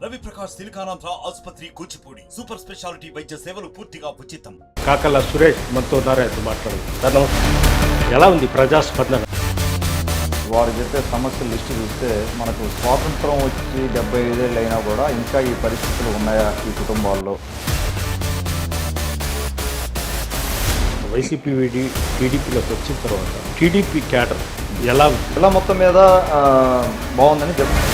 రవి ప్రకాష్ సిలికానాంధ్ర ఆసుపత్రి Kuchipudi super speciality వైద్య సేవలు పూర్తిగా ఉచితం. కాకల సురేష్ మనతో నారాయణ మాట్లాడు. ఎలా ఉంది ప్రజాస్పందన? వారు చెప్పే సమస్యల లిస్టు చూస్తే మనకు స్వాతంత్రం వచ్చి డెబ్బై ఐదేళ్ళు అయినా కూడా ఇంకా ఈ పరిస్థితులు ఉన్నాయా ఈ కుటుంబాల్లో? వైసీపీ వీడి టీడీపీలోకి వచ్చిన తర్వాత టీడీపీ క్యాడర్ ఎలా ఇలా మొత్తం మీద ఆ, బాగుందని చెప్తాను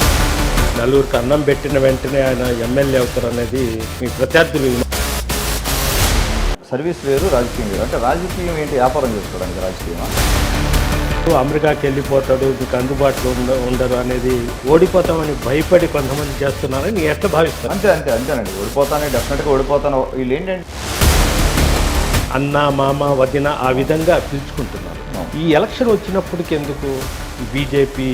నలుగురికి అన్నం పెట్టిన వెంటనే ఆయన ఎమ్మెల్యే అవుతారు అనేది మీ ప్రత్యర్థులు సర్వీస్ వేరు రాజకీయం వేరు. అంటే రాజకీయం ఏంటి? వ్యాపారం చేసుకోవడానికి రాజకీయం అమెరికాకి వెళ్ళిపోతాడు మీకు అందుబాటులో ఉండ ఉండరు అనేది ఓడిపోతామని భయపడి కొంతమంది చేస్తున్నారని నేను ఎట్లా భావిస్తాను. అంతే అంతే అంతేనండి. ఓడిపోతాను డెఫినెట్గా ఓడిపోతాను వీళ్ళు ఏంటంటే అన్న మామ వదిన ఆ విధంగా పిలుచుకుంటున్నారు. ఈ ఎలక్షన్ వచ్చినప్పటికి ఎందుకు బీజేపీ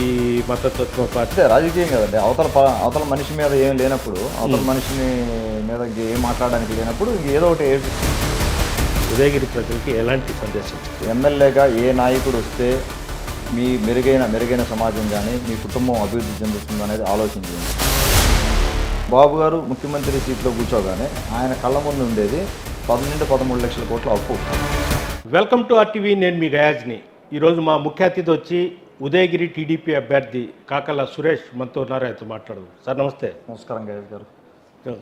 మతతత్వ పార్టీ? రాజకీయం కదండి. అవతల అవతల మనిషి మీద ఏం లేనప్పుడు అవతల మనిషిని మీద ఏం మాట్లాడడానికి లేనప్పుడు ఏదో ఒకటి ఉదయగిరి ప్రజలకి ఎలాంటి సందేశం? ఎమ్మెల్యేగా ఏ నాయకుడు వస్తే మీ మెరుగైన మెరుగైన సమాజం కానీ మీ కుటుంబం అభివృద్ధి చెందుతుంది అనేది ఆలోచించింది బాబు గారు ముఖ్యమంత్రి సీట్లో కూర్చోగానే ఆయన కళ్ళ ముందు ఉండేది పన్నెండు పదమూడు లక్షల కోట్ల అప్పు. వెల్కమ్ టు ఆర్టీవీ నేను మీ గయాజ్ని. ఈరోజు మా ముఖ్య అతిథి వచ్చి ఉదయగిరి టీడీపీ అభ్యర్థి కాకల సురేష్ మనతో ఉన్నారు ఆయనతో మాట్లాడదు. సార్ నమస్తే. నమస్కారం గాయస్ గారు.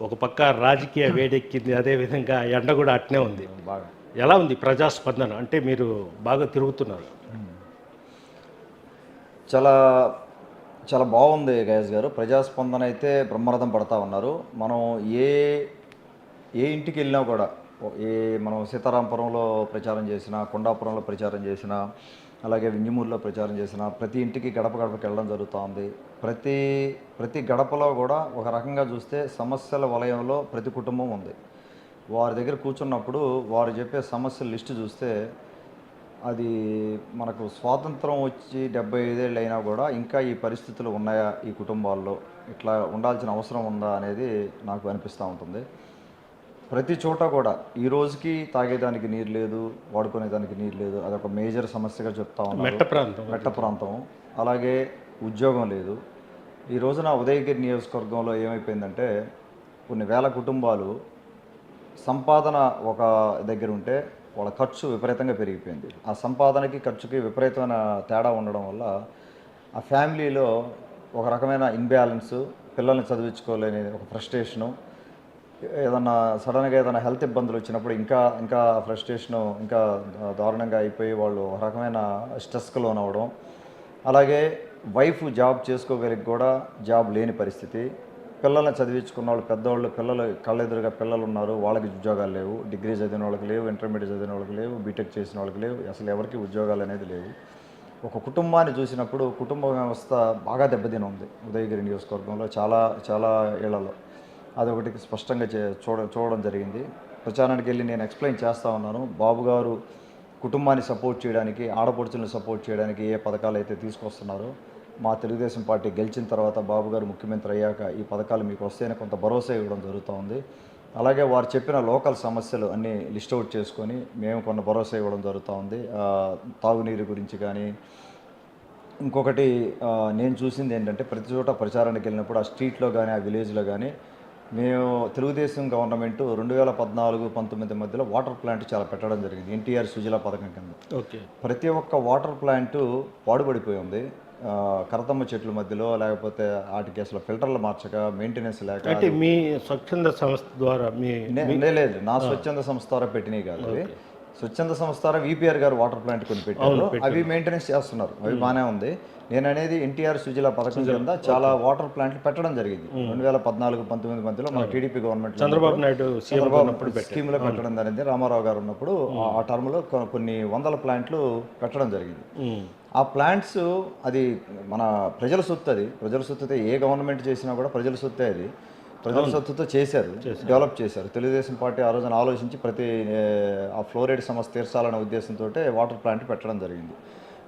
ఒక పక్క రాజకీయ వేడెక్కింది అదేవిధంగా ఎండ కూడా అట్నే ఉంది. బాగా. ఎలా ఉంది ప్రజాస్పందన? అంటే మీరు బాగా తిరుగుతున్నారు. చాలా చాలా బాగుంది గయేష్ గారు. ప్రజాస్పందన అయితే బ్రహ్మరథం పడతా ఉన్నారు. మనం ఏ ఏ ఇంటికి వెళ్ళినా కూడా ఈ మనం సీతారాంపురంలో ప్రచారం చేసినా కొండాపురంలో ప్రచారం చేసినా అలాగే వింజమూరులో ప్రచారం చేసినా ప్రతి ఇంటికి గడప గడపకి వెళ్ళడం జరుగుతుంది ప్రతి ప్రతి గడపలో కూడా ఒక రకంగా చూస్తే సమస్యల వలయంలో ప్రతి కుటుంబం ఉంది. వారి దగ్గర కూర్చున్నప్పుడు వారు చెప్పే సమస్యల లిస్టు చూస్తే అది మనకు స్వాతంత్రం వచ్చి డెబ్బై ఐదేళ్ళు అయినా కూడా ఇంకా ఈ పరిస్థితులు ఉన్నాయా ఈ కుటుంబాల్లో? ఇట్లా ఉండాల్సిన అవసరం ఉందా అనేది నాకు అనిపిస్తూ ఉంటుంది. ప్రతి చోట కూడా ఈ రోజుకి తాగేదానికి నీరు లేదు వాడుకునేదానికి నీరు లేదు అదొక మేజర్ సమస్యగా చెప్తా మెట్ట ఉన్నారు ప్రాంతం మెట్ట ప్రాంతం. అలాగే ఉద్యోగం లేదు. ఈ రోజున ఉదయగిరి నియోజకవర్గంలో ఏమైపోయిందంటే కొన్ని వేల కుటుంబాలు సంపాదన ఒక దగ్గర ఉంటే వాళ్ళ ఖర్చు విపరీతంగా పెరిగిపోయింది. ఆ సంపాదనకి ఖర్చుకి విపరీతమైన తేడా ఉండడం వల్ల ఆ ఫ్యామిలీలో ఒక రకమైన ఇన్బ్యాలెన్స్ పిల్లల్ని చదివించుకోలేని ఒక ఫ్రస్ట్రేషను ఏదన్నా సడన్గా ఏదైనా హెల్త్ ఇబ్బందులు వచ్చినప్పుడు ఇంకా ఇంకా ఫ్రస్ట్రేషను ఇంకా దారుణంగా అయిపోయి వాళ్ళు ఒక రకమైన స్ట్రెస్కి లోనవ్వడం. అలాగే వైఫ్ జాబ్ చేసుకోగలిగి కూడా జాబ్ లేని పరిస్థితి. పిల్లల్ని చదివించుకున్న వాళ్ళు పెద్దవాళ్ళు పిల్లలు కళ్ళెదురుగా పిల్లలు ఉన్నారు వాళ్ళకి ఉద్యోగాలు లేవు డిగ్రీ చదివిన వాళ్ళకి లేవు ఇంటర్మీడియట్ చదివిన వాళ్ళకి లేవు బీటెక్ చేసిన వాళ్ళకి లేవు అసలు ఎవరికి ఉద్యోగాలు అనేది లేవు. ఒక కుటుంబాన్ని చూసినప్పుడు కుటుంబ వ్యవస్థ బాగా దెబ్బతిని ఉంది ఉదయగిరి నియోజకవర్గంలో చాలా చాలా ఏళ్ళలో. అదొకటి స్పష్టంగా చే చూడ చూడడం జరిగింది. ప్రచారానికి వెళ్ళి నేను ఎక్స్ప్లెయిన్ చేస్తూ ఉన్నాను. బాబు గారు కుటుంబాన్ని సపోర్ట్ చేయడానికి ఆడపడుచులను సపోర్ట్ చేయడానికి ఏ పథకాలు అయితే తీసుకొస్తున్నారో మా తెలుగుదేశం పార్టీ గెలిచిన తర్వాత బాబు గారు ముఖ్యమంత్రి అయ్యాక ఈ పథకాలు మీకు వస్తేనే కొంత భరోసా ఇవ్వడం జరుగుతూ ఉంది. అలాగే వారు చెప్పిన లోకల్ సమస్యలు అన్నీ లిస్ట్ అవుట్ చేసుకొని మేము కొన్ని భరోసా ఇవ్వడం జరుగుతూ ఉంది. తాగునీరు గురించి కానీ ఇంకొకటి నేను చూసింది ఏంటంటే ప్రతి చోట ప్రచారానికి వెళ్ళినప్పుడు ఆ స్ట్రీట్లో కానీ ఆ విలేజ్లో కానీ మేము తెలుగుదేశం గవర్నమెంట్ రెండు వేల పద్నాలుగు పంతొమ్మిది మధ్యలో వాటర్ ప్లాంట్ చాలా పెట్టడం జరిగింది ఎన్టీఆర్ సుజలా పథకం కింద. ఓకే. ప్రతి ఒక్క వాటర్ ప్లాంటు పాడుపడిపోయి ఉంది. ఆ, కరతమ్మ చెట్ల మధ్యలో లేకపోతే వాటికి అసలు ఫిల్టర్లు మార్చక మెయింటెనెన్స్ లేక అంటే మీ స్వచ్ఛంద సంస్థ ద్వారా మీ లేదు నా స్వచ్ఛంద సంస్థ ద్వారా పెట్టినవి కాదు స్వచ్ఛంద సంస్థ ద్వారా విపిఆర్ గారు వాటర్ ప్లాంట్ కొన్ని పెట్టారు. అవి మెయింటెనెన్స్ చేస్తున్నారు. అవి బాగానే ఉంది. నేను అనేది ఎన్టీఆర్ సుజల పథకం కింద చాలా వాటర్ ప్లాంట్లు పెట్టడం జరిగింది. రెండు వేల పద్నాలుగు పంతొమ్మిది మధ్యలో మన టీడీపీ గవర్నమెంట్ చంద్రబాబు నాయుడు చంద్రబాబు స్కీమ్లో పెట్టడం జరిగింది. రామారావు గారు ఉన్నప్పుడు ఆ- టర్మ్లో కొ- కొన్ని వందల ప్లాంట్లు పెట్టడం జరిగింది. ఆ ప్లాంట్స్ అది మన ప్రజల సొత్తు అది. ప్రజల సొత్తు అయితే ఏ గవర్నమెంట్ చేసినా కూడా ప్రజల సొత్తే అది. ప్రజల సొత్తుతో చేశారు. డెవలప్ చేశారు. తెలుగుదేశం పార్టీ ఆ రోజున ఆలోచించి ప్రతి ఆ ఫ్లోరైడ్ సమస్య తీర్చాలనే ఉద్దేశంతో వాటర్ ప్లాంట్ పెట్టడం జరిగింది.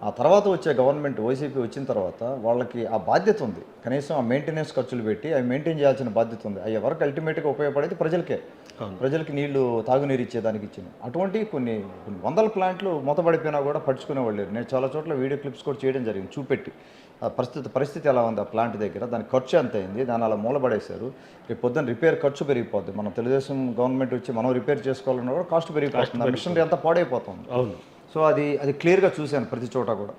ఆ తర్వాత వచ్చే గవర్నమెంట్ వైసీపీ వచ్చిన తర్వాత వాళ్ళకి ఆ బాధ్యత ఉంది. కనీసం ఆ మెయింటెనెన్స్ ఖర్చులు పెట్టి అవి మెయింటైన్ చేయాల్సిన బాధ్యత ఉంది. అవి ఎవరికి అల్టిమేట్గా ఉపయోగపడేది ప్రజలకే. ప్రజలకి నీళ్ళు తాగునీరు ఇచ్చేదానికి ఇచ్చింది. అటువంటి కొన్ని కొన్ని వందల ప్లాంట్లు మూతపడిపోయినా కూడా పట్టించుకునే వాళ్ళు లేరు. నేను చాలా చోట్ల వీడియో క్లిప్స్ కూడా చేయడం జరిగింది చూపెట్టి. ఆ పరిస్థితి పరిస్థితి ఎలా ఉంది ఆ ప్లాంట్ దగ్గర? దాని ఖర్చు ఎంత అయింది? దాన్ని అలా మూలపడేశారు రేపు పొద్దున్న రిపేర్ ఖర్చు పెరిగిపోద్ది. మనం తెలుగుదేశం గవర్నమెంట్ వచ్చి మనం రిపేర్ చేసుకోవాలన్నా కూడా కాస్ట్ పెరిగిపోతుంది. మిషనరీ అంతా పాడైపోతుంది. అవును. సో అది అది క్లియర్గా చూశాను ప్రతి చోట కూడా.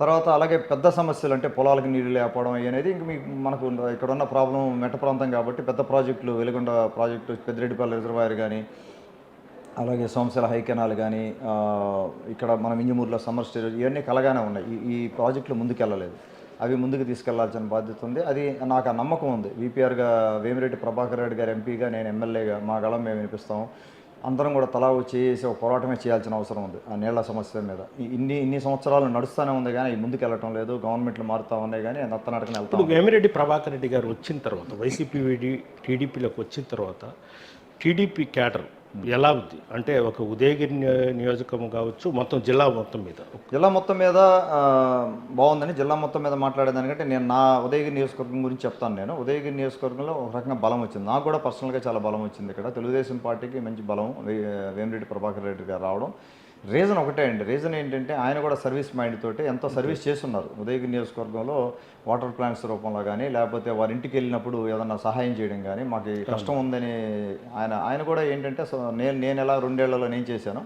తర్వాత అలాగే పెద్ద సమస్యలు అంటే పొలాలకు నీళ్ళు లేకపోవడం అనేది ఇంక మీకు మనకు ఇక్కడ ఉన్న ప్రాబ్లం మెట్ట ప్రాంతం కాబట్టి పెద్ద ప్రాజెక్టులు వెలుగొండ ప్రాజెక్టు పెద్దిరెడ్డిపల్లి రిజర్వాయర్ కానీ అలాగే సోమశిల హై కెనాల్ కానీ ఇక్కడ మన మింజమూరులో సమ్మర్ స్టేజ్ ఇవన్నీ కలగానే ఉన్నాయి. ఈ ఈ ప్రాజెక్టులు ముందుకెళ్ళలేదు. అవి ముందుకు తీసుకెళ్ళాల్సిన బాధ్యత ఉంది. అది నాకు ఆ నమ్మకం ఉంది. విపిఆర్గా వేమిరెడ్డి ప్రభాకర్ రెడ్డి గారు ఎంపీగా నేను ఎమ్మెల్యేగా మా గళం మేము వినిపిస్తాం. అందరం కూడా తలా చేసి ఒక పోరాటమే చేయాల్సిన అవసరం ఉంది ఆ నీళ్ళ సమస్య మీద. ఇన్ని ఇన్ని సంవత్సరాలు నడుస్తూనే ఉంది కానీ ముందుకు వెళ్ళటం లేదు గవర్నమెంట్లు మారుతూ ఉన్నాయి కానీ నత్తనడకని వెళ్తాం వేమిరెడ్డి ప్రభాకర్ రెడ్డి గారు వచ్చిన తర్వాత వైసీపీ విడి టీడీపీలోకి వచ్చిన తర్వాత టీడీపీ క్యాడర్ ఎలా ఉంది? అంటే ఒక ఉదయగిరి నియోజకం కావచ్చు మొత్తం జిల్లా మొత్తం మీద. జిల్లా మొత్తం మీద బాగుందని జిల్లా మొత్తం మీద మాట్లాడేదానికంటే నేను నా ఉదయగిరి నియోజకవర్గం గురించి చెప్తాను నేను. ఉదయగిరి నియోజకవర్గంలో ఒక రకంగా బలం వచ్చింది. నాకు కూడా పర్సనల్గా చాలా బలం వచ్చింది ఇక్కడ. తెలుగుదేశం పార్టీకి మంచి బలం వే- వేమిరెడ్డి ప్రభాకర్ రెడ్డి గారు రావడం. రీజన్ ఒకటే అండి. రీజన్ ఏంటంటే ఆయన కూడా సర్వీస్ మైండ్ తోటి ఎంతో సర్వీస్ చేస్తున్నారు. ఉదయగిరి నియోజకవర్గంలో వాటర్ ప్లాంట్స్ రూపంలో కానీ లేకపోతే వారి ఇంటికి వెళ్ళినప్పుడు ఏదన్నా సహాయం చేయడం కానీ మాకు కష్టం ఉందని ఆయన ఆయన కూడా ఏంటంటే నేను నేను ఎలా రెండేళ్ళలో నేను చేశాను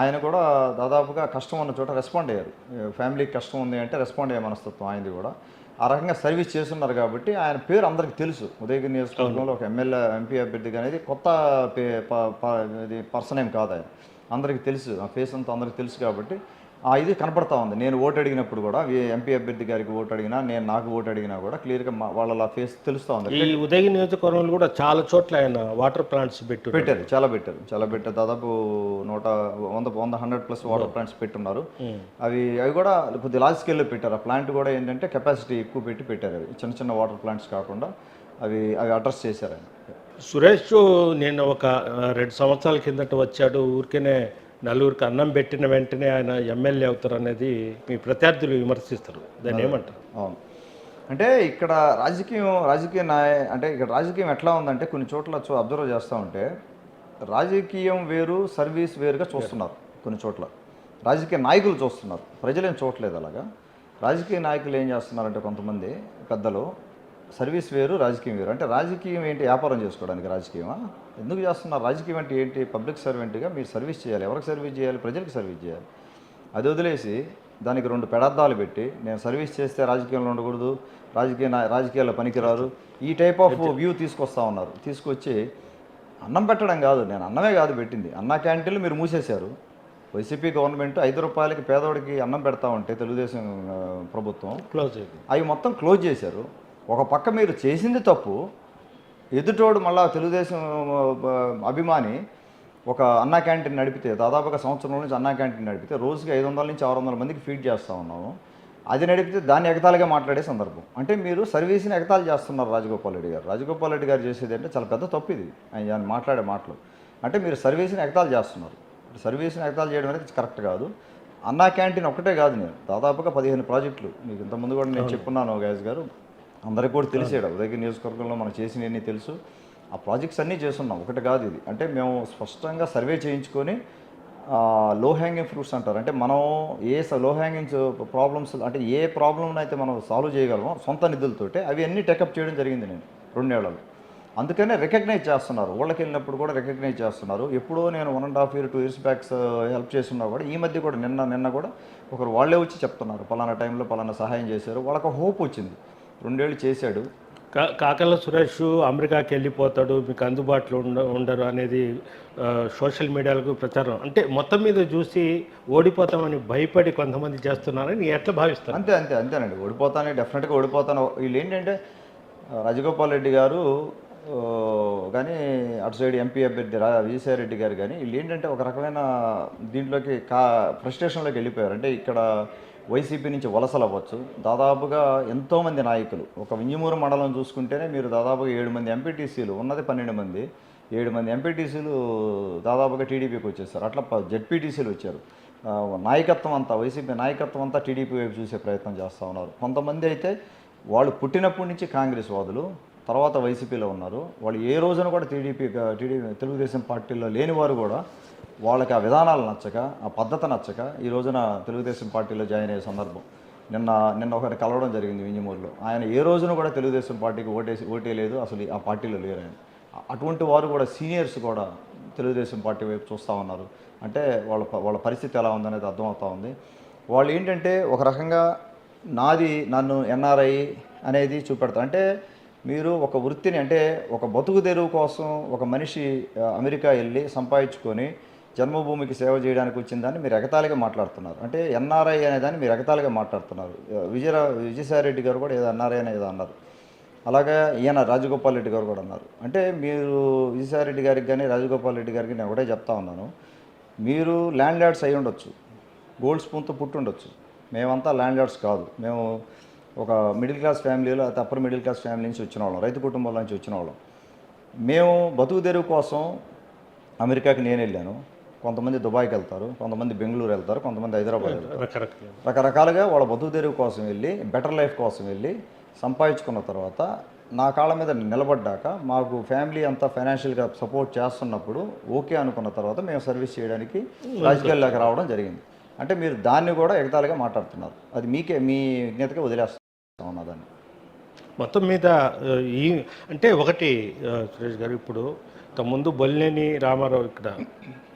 ఆయన కూడా దాదాపుగా కష్టం ఉన్న చోట రెస్పాండ్ అయ్యారు. ఫ్యామిలీకి కష్టం ఉంది అంటే రెస్పాండ్ అయ్యే మనస్తత్వం ఆయనది కూడా. ఆ రకంగా సర్వీస్ చేస్తున్నారు కాబట్టి ఆయన పేరు అందరికీ తెలుసు. ఉదయగిరి నియోజకవర్గంలో ఒక ఎమ్మెల్యే ఎంపీ అభ్యర్థిగా అనేది కొత్త పర్సన్ ఏం కాదు ఆయన. అందరికీ తెలుసు ఆ ఫేస్ అంతా అందరికీ తెలుసు కాబట్టి ఆ ఇది కనపడతా ఉంది. నేను ఓటు అడిగినప్పుడు కూడా ఎంపీ అభ్యర్థి గారికి ఓటు అడిగినా నేను నాకు ఓటు అడిగినా కూడా క్లియర్గా వాళ్ళ ఫేస్ తెలుస్తూ ఉంది. ఈ ఉదయగిరి నియోజకవర్గంలో కూడా చాలా చోట్ల ఆయన వాటర్ ప్లాంట్స్ పెట్టు పెట్టారు చాలా పెట్టారు. చాలా పెట్టారు. దాదాపు నూట వంద వంద హండ్రెడ్ ప్లస్ వాటర్ ప్లాంట్స్ పెట్టున్నారు. అవి అవి కూడా కొద్ది లార్జ్ స్కేల్లో పెట్టారు. ఆ ప్లాంట్ కూడా ఏంటంటే కెపాసిటీ ఎక్కువ పెట్టి పెట్టారు. అవి చిన్న చిన్న వాటర్ ప్లాంట్స్ కాకుండా అవి అవి అడ్రస్ చేశారు ఆయన. సురేష్ నేను ఒక రెండు సంవత్సరాల కిందట వచ్చాడు. ఊరికేనే నలుగురికి అన్నం పెట్టిన వెంటనే ఆయన ఎమ్మెల్యే అవుతారు అనేది మీ ప్రత్యర్థులు విమర్శిస్తారు. దాన్ని ఏమంటారు? అవును. అంటే ఇక్కడ రాజకీయం రాజకీయ నాయ అంటే ఇక్కడ రాజకీయం ఎట్లా ఉందంటే కొన్ని చోట్ల చూ అబ్జర్వ్ చేస్తూ ఉంటే రాజకీయం వేరు సర్వీస్ వేరుగా చూస్తున్నారు కొన్ని చోట్ల. రాజకీయ నాయకులు చూస్తున్నారు. ప్రజలేం చూడలేదు అలాగా. రాజకీయ నాయకులు ఏం చేస్తున్నారంటే కొంతమంది పెద్దలు సర్వీస్ వేరు రాజకీయం వేరు. అంటే రాజకీయం ఏంటి? వ్యాపారం చేసుకోవడానికి రాజకీయమా? ఎందుకు చేస్తున్నారు? రాజకీయం అంటే ఏంటి? పబ్లిక్ సర్వెంట్గా మీరు సర్వీస్ చేయాలి. ఎవరికి సర్వీస్ చేయాలి? ప్రజలకు సర్వీస్ చేయాలి. అది వదిలేసి దానికి రెండు పెడార్థాలు పెట్టి నేను సర్వీస్ చేస్తే రాజకీయంలో ఉండకూడదు రాజకీయ రాజకీయాల్లో పనికిరారు ఈ టైప్ ఆఫ్ వ్యూ తీసుకొస్తా ఉన్నారు. తీసుకొచ్చి అన్నం పెట్టడం కాదు నేను అన్నమే కాదు పెట్టింది. అన్న క్యాంటీన్లు మీరు మూసేశారు. వైసీపీ గవర్నమెంట్ ఐదు రూపాయలకి పేదవాడికి అన్నం పెడతా ఉంటే తెలుగుదేశం ప్రభుత్వం క్లోజ్ అవి మొత్తం క్లోజ్ చేశారు. ఒక పక్క మీరు చేసింది తప్పు ఎదుటోడు మళ్ళా తెలుగుదేశం అభిమాని ఒక అన్నా క్యాంటీన్ నడిపితే దాదాపుగా సంవత్సరం నుంచి అన్నా క్యాంటీన్ నడిపితే రోజుకి ఐదు వందల నుంచి ఆరు వందల మందికి ఫీడ్ చేస్తూ ఉన్నాము. అది నడిపితే దాన్ని ఎగతాళిగా మాట్లాడే సందర్భం. అంటే మీరు సర్వీస్ని ఎగతాళి చేస్తున్నారు రాజగోపాల్ రెడ్డి గారు. రాజగోపాల్ రెడ్డి గారు చేసేది అంటే చాలా పెద్ద తప్పు ఇది. ఆయన ఆయన మాట్లాడే మాటలు. అంటే మీరు సర్వీస్ని ఎగతాళి చేస్తున్నారు. సర్వీస్ని ఎగతాళి చేయడం అనేది కరెక్ట్ కాదు. అన్నా క్యాంటీన్ ఒకటే కాదు నేను. దాదాపుగా పదిహేను ప్రాజెక్టులు. మీకు ఇంతకుముందు కూడా నేను చెప్పున్నాను గైజ్ గారు. అందరికీ కూడా తెలిసేడు. ఉదయగిరి నియోజకవర్గంలో మనం చేసినవన్నీ తెలుసు. ఆ ప్రాజెక్ట్స్ అన్నీ చేస్తున్నాం. ఒకటి కాదు ఇది. అంటే మేము స్పష్టంగా సర్వే చేయించుకొని లో హ్యాంగింగ్ ఫ్రూట్స్ అంటారు. అంటే మనం ఏ లో హ్యాంగింగ్ ప్రాబ్లమ్స్ అంటే ఏ ప్రాబ్లమ్ని అయితే మనం సాల్వ్ చేయగలమో సొంత నిధులతోటి అవి అన్నీ టెకప్ చేయడం జరిగింది నేను రెండేళ్ళలో. అందుకనే రికగ్నైజ్ చేస్తున్నారు. ఊళ్ళకి వెళ్ళినప్పుడు కూడా రికగ్నైజ్ చేస్తున్నారు. ఎప్పుడో నేను one and half year two years backs help చేస్తున్నా కూడా ఈ మధ్య కూడా నిన్న నిన్న కూడా ఒకరు వాళ్ళే వచ్చి చెప్తున్నారు. పలానా టైంలో పలానా సహాయం చేశారు. వాళ్ళకి హోప్ వచ్చింది. రెండేళ్ళు చేశాడు. కా- కాకల సురేష్ అమెరికాకి వెళ్ళిపోతాడు మీకు అందుబాటులో ఉండ ఉండరు అనేది సోషల్ మీడియాలకు ప్రచారం. అంటే మొత్తం మీద చూసి ఓడిపోతామని భయపడి కొంతమంది చేస్తున్నారని ఎట్లా భావిస్తారు? అంతే అంతే అంతేనండి. ఓడిపోతానే డెఫినెట్గా ఓడిపోతాను. వీళ్ళు ఏంటంటే రాజగోపాల్ రెడ్డి గారు కానీ అటు సైడ్ ఎంపీ అభ్యర్థి రా విజయసాయి రెడ్డి గారు కానీ వీళ్ళు ఏంటంటే ఒక రకమైన దీంట్లోకి కా ఫ్రస్ట్రేషన్లోకి వెళ్ళిపోయారు. అంటే ఇక్కడ వైసీపీ నుంచి వలసలు అవ్వచ్చు దాదాపుగా ఎంతోమంది నాయకులు. ఒక వింజమూరు మండలం చూసుకుంటేనే మీరు దాదాపుగా ఏడు మంది ఎంపీటీసీలు ఉన్నది పన్నెండు మంది. ఏడు మంది ఎంపీటీసీలు దాదాపుగా టీడీపీకి వచ్చేసారు. అట్లా జెడ్పీటీసీలు వచ్చారు. నాయకత్వం అంతా వైసీపీ నాయకత్వం అంతా టీడీపీ వైపు చూసే ప్రయత్నం చేస్తూ ఉన్నారు. కొంతమంది అయితే వాళ్ళు పుట్టినప్పటి నుంచి కాంగ్రెస్ వాదులు తర్వాత వైసీపీలో ఉన్నారు. వాళ్ళు ఏ రోజున కూడా టీడీపీ టీడీపీ తెలుగుదేశం పార్టీలో లేని వారు కూడా వాళ్ళకి ఆ విధానాలు నచ్చక ఆ పద్ధతి నచ్చక ఈ రోజున తెలుగుదేశం పార్టీలో జాయిన్ అయ్యే సందర్భం. నిన్న నిన్న ఒకరిని కలవడం జరిగింది వింజమూరులో. ఆయన ఏ రోజున కూడా తెలుగుదేశం పార్టీకి ఓటేసి ఓటేయలేదు అసలు ఆ పార్టీలో లేరు ఆయన. అటువంటి వారు కూడా సీనియర్స్ కూడా తెలుగుదేశం పార్టీ వైపు చూస్తూ ఉన్నారు. అంటే వాళ్ళ వాళ్ళ పరిస్థితి ఎలా ఉందనేది అర్థమవుతా ఉంది. వాళ్ళు ఏంటంటే ఒక రకంగా నాది నన్ను ఎన్ఆర్ఐ అనేది చూపెడతారు. అంటే మీరు ఒక వృత్తిని అంటే ఒక బతుకు తెరువు కోసం ఒక మనిషి అమెరికా వెళ్ళి సంపాదించుకొని జన్మభూమికి సేవ చేయడానికి వచ్చిందని మీరు ఎగతాళిగా మాట్లాడుతున్నారు. అంటే ఎన్ఆర్ఐ అనేదాన్ని మీరు ఎగతాళిగా మాట్లాడుతున్నారు. విజయ విజయసాయి రెడ్డి గారు కూడా ఏదో ఎన్ఆర్ఐ అనేది ఏదో అన్నారు. అలాగే ఈయన రాజగోపాల్ రెడ్డి గారు కూడా అన్నారు. అంటే మీరు విజయసాయి రెడ్డి గారికి కానీ రాజగోపాల్ రెడ్డి గారికి నేను ఒకటే చెప్తా ఉన్నాను. మీరు ల్యాండ్ ల్యాడ్స్ అయి ఉండొచ్చు. గోల్డ్ స్పూన్తో పుట్టి ఉండొచ్చు. మేమంతా ల్యాండ్ ల్యాడ్స్ కాదు. మేము ఒక మిడిల్ క్లాస్ ఫ్యామిలీలో అయితే అప్పర్ మిడిల్ క్లాస్ ఫ్యామిలీ నుంచి వచ్చిన వాళ్ళం. రైతు కుటుంబాల నుంచి వచ్చిన వాళ్ళం. మేము బతుకు తెరువు కోసం అమెరికాకి నేను వెళ్ళాను. కొంతమంది దుబాయ్కి వెళ్తారు కొంతమంది బెంగళూరు వెళ్తారు కొంతమంది హైదరాబాద్ వెళ్తారు. రకరకాల రకరకాలుగా వాళ్ళ బతుకు తెరువు కోసం వెళ్ళి బెటర్ లైఫ్ కోసం వెళ్ళి సంపాదించుకున్న తర్వాత నా కాళ్ళ మీద నిలబడ్డాక మాకు ఫ్యామిలీ అంతా ఫైనాన్షియల్గా సపోర్ట్ చేస్తున్నప్పుడు ఓకే అనుకున్న తర్వాత మేము సర్వీస్ చేయడానికి రాజకీయాల్లోకి రావడం జరిగింది. అంటే మీరు దాన్ని కూడా ఎగతాళిగా మాట్లాడుతున్నారు. అది మీకే మీ విజ్ఞతగా వదిలేస్తా ఉన్నా దాన్ని. మొత్తం మీద ఈ అంటే ఒకటి సురేష్ గారు ఇప్పుడు ముందు బొల్లేని రామారావు ఇక్కడ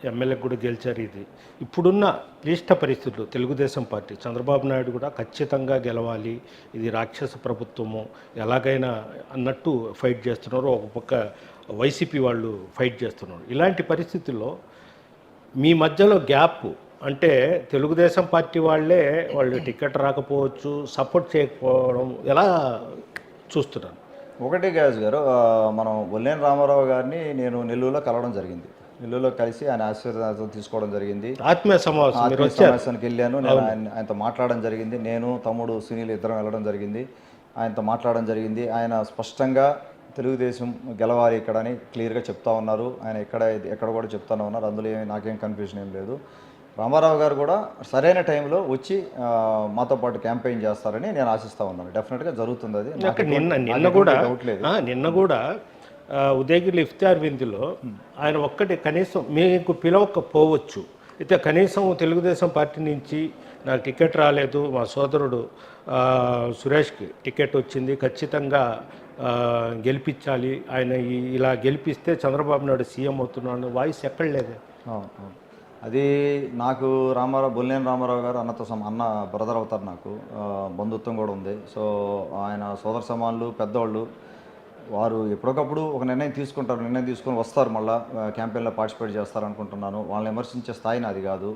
ఎమ్మెల్యే కూడా గెలిచారు ఇది. ఇప్పుడున్న క్లిష్ట పరిస్థితులు తెలుగుదేశం పార్టీ చంద్రబాబు నాయుడు కూడా ఖచ్చితంగా గెలవాలి. ఇది రాక్షస ప్రభుత్వము. ఎలాగైనా అన్నట్టు ఫైట్ చేస్తున్నారు. ఒక పక్క వైసీపీ వాళ్ళు ఫైట్ చేస్తున్నారు. ఇలాంటి పరిస్థితుల్లో మీ మధ్యలో గ్యాప్ అంటే తెలుగుదేశం పార్టీ వాళ్ళే వాళ్ళు టికెట్ రాకపోవచ్చు సపోర్ట్ చేయకపోవడం ఎలా చూస్తున్నారు? ఒకటి గ్యాస్ గారు మనం బొల్లేని రామారావు గారిని నేను నెల్లూరులో కలవడం జరిగింది. నెల్లూరులో కలిసి ఆయన ఆశీర్వాదం తీసుకోవడం జరిగింది. ఆత్మీయ సమావేశం సమావేశానికి వెళ్ళాను. నేను ఆయన ఆయనతో మాట్లాడడం జరిగింది. నేను తమ్ముడు సునీల్ ఇద్దరం వెళ్ళడం జరిగింది. ఆయనతో మాట్లాడడం జరిగింది. ఆయన స్పష్టంగా తెలుగుదేశం గెలవాలి ఇక్కడ అని క్లియర్గా చెప్తా ఉన్నారు. ఆయన ఎక్కడ ఎక్కడ కూడా చెప్తానే ఉన్నారు. అందులో ఏమి నాకేం కన్ఫ్యూజన్ ఏం లేదు. రామారావు గారు కూడా సరైన టైంలో వచ్చి మాతో పాటు క్యాంపెయిన్ చేస్తారని నేను ఆశిస్తా ఉన్నాను. డెఫినెట్గా జరుగుతుంది అది. నిన్న నిన్న కూడా నిన్న కూడా ఉదయగిరి ఇఫ్తార్ విందులో ఆయన ఒక్కటి కనీసం మీకు పిలవకపోవచ్చు. అయితే కనీసం తెలుగుదేశం పార్టీ నుంచి నాకు టికెట్ రాలేదు మా సోదరుడు సురేష్కి టికెట్ వచ్చింది ఖచ్చితంగా గెలిపించాలి. ఆయన ఇలా గెలిపిస్తే చంద్రబాబు నాయుడు సీఎం అవుతున్నాడు వాయిస్ ఎక్కడ లేదే. అది నాకు రామారావు బొల్లేని రామారావు గారు అన్నతో సమ అన్న బ్రదర్ అవుతారు నాకు. బంధుత్వం కూడా ఉంది. సో ఆయన సోదర సమానులు పెద్దవాళ్ళు వారు ఎప్పటికప్పుడు ఒక నిర్ణయం తీసుకుంటారు నిర్ణయం తీసుకొని వస్తారు. మళ్ళీ క్యాంపెయిన్లో పార్టిసిపేట్ చేస్తారు అనుకుంటున్నాను వాళ్ళని విమర్శించే స్థాయి నాది కాదు.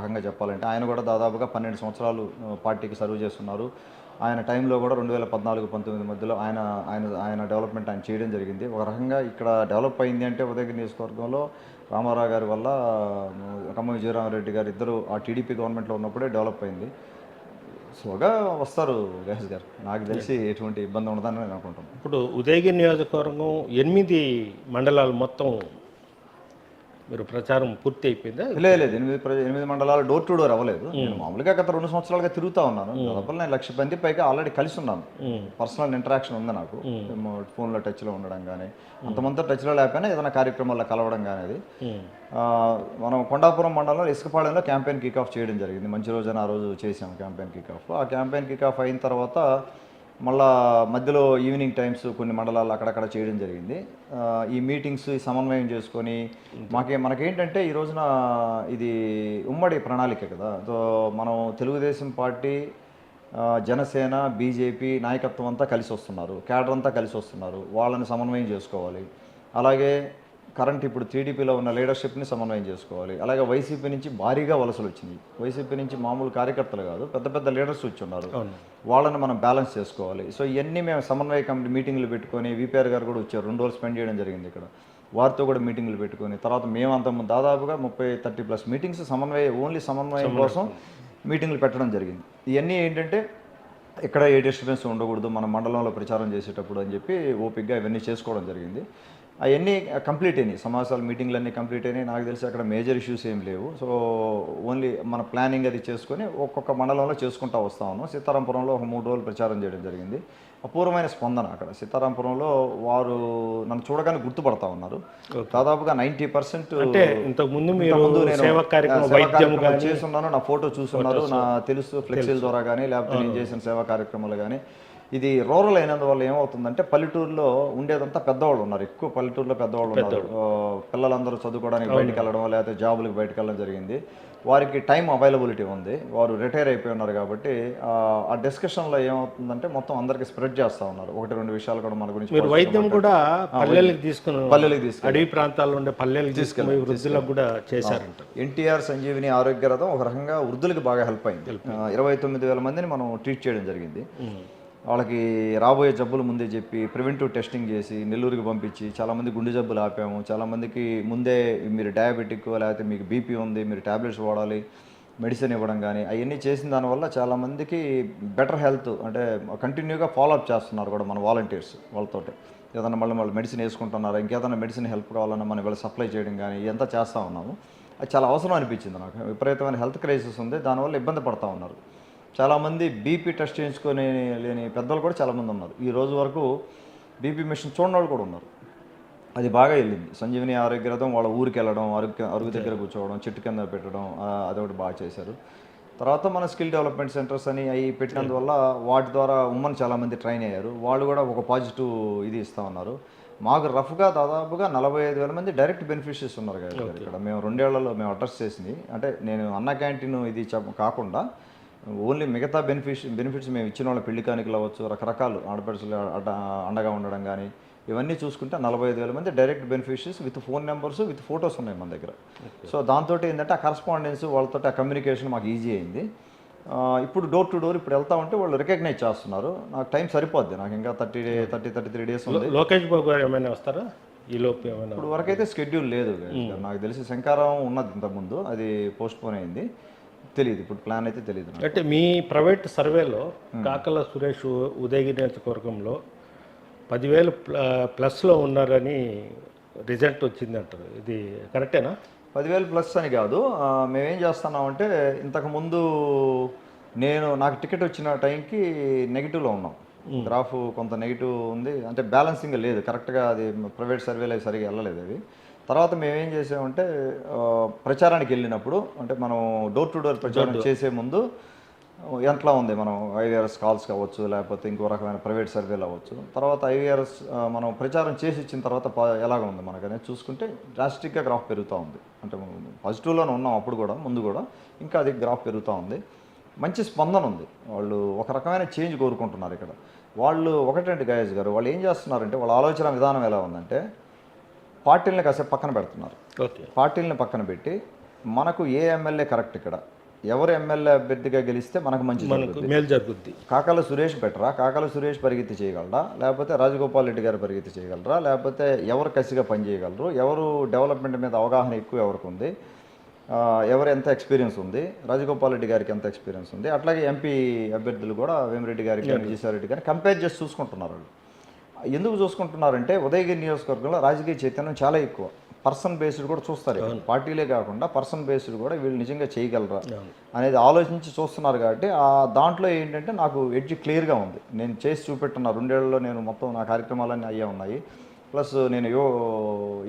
రకంగా చెప్పాలంటే ఆయన కూడా దాదాపుగా పన్నెండు సంవత్సరాలు పార్టీకి సర్వ్ చేస్తున్నారు. ఆయన టైంలో కూడా రెండు వేల పద్నాలుగు పంతొమ్మిది మధ్యలో ఆయన ఆయన ఆయన డెవలప్మెంట్ ఆయన చేయడం జరిగింది. ఒక రకంగా ఇక్కడ డెవలప్ అయింది అంటే ఉదయగిరి నియోజకవర్గంలో రామారావు గారి వల్ల కమ్మ విజయరామరెడ్డి గారు ఇద్దరు ఆ టీడీపీ గవర్నమెంట్లో ఉన్నప్పుడే డెవలప్ అయింది. స్లోగా వస్తారు గహేష్ గారు. నాకు తెలిసి ఎటువంటి ఇబ్బంది ఉండదని నేను అనుకుంటున్నాను. ఇప్పుడు ఉదయగిరి నియోజకవర్గం ఎనిమిది మండలాలు మొత్తం మీరు ప్రచారం పూర్తి అయిపోయిందా? లేదు లేదు ఎనిమిది ఎనిమిది మండలాలు డోర్ టు డోర్ అవ్వలేదు. నేను మామూలుగా గత రెండు సంవత్సరాలుగా తిరుగుతా ఉన్నాను. దాదాపు నేను లక్ష మంది పైగా ఆల్రెడీ కలిసి ఉన్నాను. పర్సనల్ ఇంటరాక్షన్ ఉంది నాకు. ఫోన్లో టచ్లో ఉండడం కానీ అంతమంది టచ్లో లేకపోయినా ఏదైనా కార్యక్రమాల్లో కలవడం కానీ అది. మనం కొండాపురం మండలంలో ఇసుకపాళెంలో క్యాంపెయిన్ కిక్ ఆఫ్ చేయడం జరిగింది. మంచి రోజున ఆ రోజు చేసాం క్యాంపెయిన్ కిక్ ఆఫ్ ఆ క్యాంపెయిన్ కిక్ ఆఫ్ అయిన తర్వాత మళ్ళా మధ్యలో ఈవినింగ్ టైమ్స్ కొన్ని మండలాలు అక్కడక్కడ చేయడం జరిగింది. ఈ మీటింగ్స్ సమన్వయం చేసుకొని మాకే మనకేంటంటే ఈ రోజున ఇది ఉమ్మడి ప్రణాళిక కదా. సో మనం తెలుగుదేశం పార్టీ జనసేన బీజేపీ నాయకత్వం అంతా కలిసి వస్తున్నారు. క్యాడర్ అంతా కలిసి వస్తున్నారు. వాళ్ళని సమన్వయం చేసుకోవాలి. అలాగే కరెంట్ ఇప్పుడు టీడీపీలో ఉన్న లీడర్షిప్ని సమన్వయం చేసుకోవాలి. అలాగే వైసీపీ నుంచి భారీగా వలసలు వచ్చింది వైసీపీ నుంచి మామూలు కార్యకర్తలు కాదు పెద్ద పెద్ద లీడర్స్ వచ్చి ఉన్నారు. వాళ్ళని మనం బ్యాలెన్స్ చేసుకోవాలి. సో ఇవన్నీ మేము సమన్వయ కమిటీ మీటింగ్లు పెట్టుకొని విపిఆర్ గారు కూడా వచ్చారు. రెండు రోజులు స్పెండ్ చేయడం జరిగింది ఇక్కడ. వారితో కూడా మీటింగ్లు పెట్టుకొని తర్వాత మేమంతా దాదాపుగా ముప్పై థర్టీ ప్లస్ మీటింగ్స్ సమన్వయ ఓన్లీ సమన్వయం కోసం మీటింగ్లు పెట్టడం జరిగింది. ఇవన్నీ ఏంటంటే ఎక్కడ ఏ డిస్టర్బెన్స్ ఉండకూడదు మన మండలంలో ప్రచారం చేసేటప్పుడు అని చెప్పి ఓపిక్గా ఇవన్నీ చేసుకోవడం జరిగింది. అవన్నీ కంప్లీట్ అయినాయి. సమావేశాలు మీటింగ్లు అన్నీ కంప్లీట్ అయినాయి. నాకు తెలిసి అక్కడ మేజర్ ఇష్యూస్ ఏం లేవు. సో ఓన్లీ మన ప్లానింగ్ అది చేసుకొని ఒక్కొక్క మండలంలో చేసుకుంటా వస్తా ఉన్నాం. సీతారాంపురంలో ఒక మూడు రోజులు ప్రచారం చేయడం జరిగింది. అపూర్వమైన స్పందన అక్కడ. సీతారాంపురంలో వారు నన్ను చూడగానే గుర్తుపడతా ఉన్నారు. దాదాపుగా నైంటీ పర్సెంట్ అంటే ఇంతకు ముందు మీరు సేవా కార్యక్రమం వైద్యం కానీ చేస్తున్నాను నా ఫోటో చూస్తున్నారు నా తెలుసు ఫ్లెక్సీల ద్వారా కానీ లేకపోతే నేను చేసిన సేవా కార్యక్రమాలు కానీ ఇది రూరల్ అయినందువల్ల ఏమవుతుందంటే పల్లెటూరులో ఉండేదంతా పెద్దవాళ్ళు ఉన్నారు. ఎక్కువ పల్లెటూరులో పెద్దవాళ్ళు ఉన్నారు. పిల్లలందరూ చదువుకోవడానికి బయటికి వెళ్ళడం లేకపోతే జాబులకు బయటకు వెళ్ళడం జరిగింది. వారికి టైం అవైలబిలిటీ ఉంది. వారు రిటైర్ అయిపోయి ఉన్నారు కాబట్టి ఆ, డిస్కషన్లో ఏమవుతుందంటే మొత్తం అందరికి స్ప్రెడ్ చేస్తా ఉన్నారు. ఒకటి రెండు విషయాలు కూడా మన గురించి వైద్యం కూడా పల్లెలకు తీసుకుని పల్లెలకు తీసుకెళ్ళి. అడవి ప్రాంతాల్లో ఉండే పల్లెలకు తీసుకుని వృద్ధులకు కూడా చేశారంట. ఎన్టీఆర్ సంజీవిని ఆరోగ్య రథం ఒక రకంగా వృద్ధులకు బాగా హెల్ప్ అయింది. ఇరవై తొమ్మిది వేల మందిని మనం ట్రీట్ చేయడం జరిగింది. వాళ్ళకి రాబోయే జబ్బులు ముందే చెప్పి ప్రివెంటివ్ టెస్టింగ్ చేసి నెల్లూరుకి పంపించి చాలామంది గుండె జబ్బులు ఆపాము. చాలామందికి ముందే మీరు డయాబెటిక్ లేకపోతే మీకు బీపీ ఉంది మీరు ట్యాబ్లెట్స్ వాడాలి మెడిసిన్ ఇవ్వడం కానీ అవన్నీ చేసిన దానివల్ల చాలామందికి బెటర్ హెల్త్ అంటే కంటిన్యూగా ఫాలోఅప్ చేస్తున్నారు కూడా మన వాలంటీర్స్ వాళ్ళతోటి. ఏదైనా మళ్ళీ వాళ్ళు మెడిసిన్ వేసుకుంటున్నారు ఇంకేదైనా మెడిసిన్ హెల్ప్ కావాలన్నా మనం వీళ్ళు సప్లై చేయడం కానీ ఇదంతా చేస్తూ ఉన్నాము. అది చాలా అవసరం అనిపించింది నాకు. విపరీతమైన హెల్త్ క్రైసిస్ ఉంది. దానివల్ల ఇబ్బంది పడతా ఉన్నారు. చాలామంది బీపీ టెస్ట్ చేయించుకొని లేని పెద్దలు కూడా చాలామంది ఉన్నారు. ఈ రోజు వరకు బీపీ మిషన్ చూడని వాళ్ళు కూడా ఉన్నారు. అది బాగా వెళ్ళింది. సంజీవని ఆరోగ్య రథం వాళ్ళ ఊరికి వెళ్ళడం అరుగు అరుగు దగ్గర కూర్చోవడం చెట్టు కింద పెట్టడం అదొకటి బాగా చేశారు. తర్వాత మన స్కిల్ డెవలప్మెంట్ సెంటర్స్ అని అవి పెట్టినందువల్ల వాటి ద్వారా ఉమ్మని చాలామంది ట్రైన్ అయ్యారు. వాళ్ళు కూడా ఒక పాజిటివ్ ఇది ఇస్తూ ఉన్నారు. మాకు రఫ్గా దాదాపుగా నలభై ఐదు వేల మంది డైరెక్ట్ బెనిఫిషియర్స్ ఉన్నారు కదా ఇక్కడ. మేము రెండేళ్ళలో మేము అడ్రస్ చేసింది. అంటే నేను అన్న క్యాంటీన్ ఇది చెప్ప కాకుండా ఓన్లీ మిగతా బెనిఫిట్స్ బెనిఫిట్స్ మేము ఇచ్చిన వాళ్ళ పెళ్ళి కానుకలు అవ్వచ్చు రకరకాలు ఆడపడుచులు అండగా ఉండడం కానీ ఇవన్నీ చూసుకుంటే నలభై ఐదు వేల మంది direct beneficiaries with phone numbers with photos ఉన్నాయి మన దగ్గర. సో దాంతో ఏంటంటే ఆ కరస్పాండెన్స్ వాళ్ళతో ఆ కమ్యూనికేషన్ మాకు ఈజీ అయింది. ఇప్పుడు డోర్ టు డోర్ ఇప్పుడు వెళ్తా ఉంటే వాళ్ళు రికగ్నైజ్ చేస్తున్నారు. నాకు టైం సరిపోద్ది. నాకు ఇంకా thirty thirty thirty three days Lokesh Babu గారు ఏమైనా వస్తారా? ఈ లోపు ఏమైనా ఇప్పుడు వరకైతే స్కెడ్యూల్ లేదు. నాకు తెలిసి శంకారం ఉన్నది ఇంతకుముందు. అది పోస్ట్ పోన్ అయింది. తెలియదు ఇప్పుడు ప్లాన్ అయితే తెలియదు. అంటే మీ ప్రైవేట్ సర్వేలో కాకల సురేష్ ఉదయగిరి నియోజకవర్గంలో పదివేలు ప్ల- ప్లస్లో ఉన్నారని రిజల్ట్ వచ్చింది అంటారు ఇది కరెక్టేనా పదివేలు ప్లస్ అని కాదు. మేమేం చేస్తున్నామంటే ఇంతకుముందు నేను నాకు టికెట్ వచ్చిన టైంకి నెగిటివ్లో ఉన్నాం. గ్రాఫ్ కొంత నెగిటివ్ ఉంది. అంటే బ్యాలెన్సింగ్ లేదు. కరెక్ట్గా అది ప్రైవేట్ సర్వేలో సరిగా వెళ్ళలేదు అవి. తర్వాత మేమేం చేసామంటే ప్రచారానికి వెళ్ళినప్పుడు అంటే మనం డోర్ టు డోర్ ప్రచారం చేసే ముందు ఎంతలా ఉంది మనం ఐవీఆర్ఎస్ కాల్స్ కావచ్చు లేకపోతే ఇంకో రకమైన ప్రైవేట్ సర్వేలు అవ్వచ్చు. తర్వాత ఐవీఆర్ఎస్ మనం ప్రచారం చేసి ఇచ్చిన తర్వాత ఎలాగ ఉంది మనకనేది చూసుకుంటే డ్రాస్టిక్గా గ్రాఫ్ పెరుగుతూ ఉంది. అంటే పాజిటివ్లోనే ఉన్నాం అప్పుడు కూడా ముందు కూడా ఇంకా అది గ్రాఫ్ పెరుగుతూ ఉంది. మంచి స్పందన ఉంది. వాళ్ళు ఒక రకమైన చేంజ్ కోరుకుంటున్నారు ఇక్కడ. వాళ్ళు ఒకటండి గాయస్ గారు వాళ్ళు ఏం చేస్తున్నారంటే వాళ్ళ ఆలోచన విధానం ఎలా ఉందంటే పార్టీలను కాసేపు పక్కన పెడుతున్నారు. ఓకే. పార్టీలను పక్కన పెట్టి మనకు ఏ ఎమ్మెల్యే కరెక్ట్ ఇక్కడ? ఎవరు ఎమ్మెల్యే అభ్యర్థిగా గెలిస్తే మనకు మంచి మేలు జరుగుద్ది. కాకాల సురేష్ బెటరా? కాకాల సురేష్ పరిగెత్తి చేయగలరా లేకపోతే రాజగోపాల్ రెడ్డి గారు పరిగెత్తి చేయగలరా? లేకపోతే ఎవరు కసిగా పనిచేయగలరు? ఎవరు డెవలప్మెంట్ మీద అవగాహన ఎక్కువ ఎవరికి ఉంది? ఎవరు ఎంత ఎక్స్పీరియన్స్ ఉంది? రాజగోపాల్ రెడ్డి గారికి ఎంత ఎక్స్పీరియన్స్ ఉంది? అట్లాగే ఎంపీ అభ్యర్థులు కూడా వేమిరెడ్డి గారికి కానీ విజయసాయిరెడ్డి గారిని కంపేర్ చేసి చూసుకుంటున్నారు వాళ్ళు. ఎందుకు చూసుకుంటున్నారంటే ఉదయగిరి నియోజకవర్గంలో రాజకీయ చైతన్యం చాలా ఎక్కువ. పర్సన్ బేస్డ్ కూడా చూస్తారు. పార్టీలే కాకుండా పర్సన్ బేస్డ్ కూడా వీళ్ళు నిజంగా చేయగలరా అనేది ఆలోచించి చూస్తున్నారు కాబట్టి ఆ దాంట్లో ఏంటంటే నాకు ఎడ్జ్ క్లియర్గా ఉంది. నేను చేసి చూపెట్టున్న రెండేళ్ళలో నేను మొత్తం నా కార్యక్రమాలన్నీ అయ్యే ఉన్నాయి. ప్లస్ నేను యువ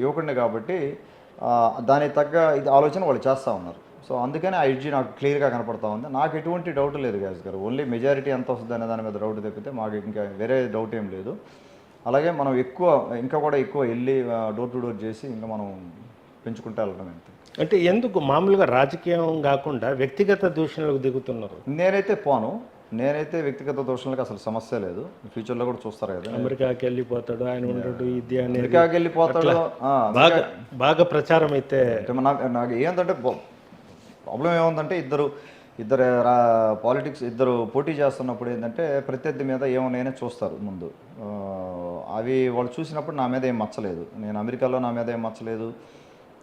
యువకుడిని కాబట్టి దానికి తగ్గ ఇది ఆలోచన వాళ్ళు చేస్తూ ఉన్నారు. సో అందుకని ఆ ఎడ్జి నాకు క్లియర్గా కనపడతా ఉంది. నాకు ఎటువంటి డౌట్ లేదు గ్యాస్ గారు. ఓన్లీ మెజారిటీ ఎంత వస్తుంది అనే దాని మీద డౌట్ తప్పితే మాకు ఇంకా వేరే డౌట్ ఏం లేదు. అలాగే మనం ఎక్కువ ఇంకా కూడా ఎక్కువ వెళ్ళి డోర్ టు డోర్ చేసి ఇంకా మనం పెంచుకుంటూ వెళ్ళడం అంతే. అంటే ఎందుకు మామూలుగా రాజకీయం కాకుండా వ్యక్తిగత దూషణలకు దిగుతున్నారు? నేనైతే పోను. నేనైతే వ్యక్తిగత దోషాలకు అసలు సమస్య లేదు. ఫ్యూచర్లో కూడా చూస్తారు కదా. అమెరికాకి వెళ్ళిపోతాడు ఆయన ఉండడు ఇది అమెరికాకి వెళ్ళిపోతాడు బాగా బాగా ప్రచారం అయితే అంటే నాకు నాకు ఏంటంటే ప్రాబ్లం ఏముందంటే ఇద్దరు ఇద్దరు పాలిటిక్స్ ఇద్దరు పోటీ చేస్తున్నప్పుడు ఏంటంటే ప్రత్యర్థి మీద ఏమున్నాయని చూస్తారు ముందు. అవి వాళ్ళు చూసినప్పుడు నా మీద ఏం మచ్చలేదు. నేను అమెరికాలో నా మీద ఏం మచ్చలేదు.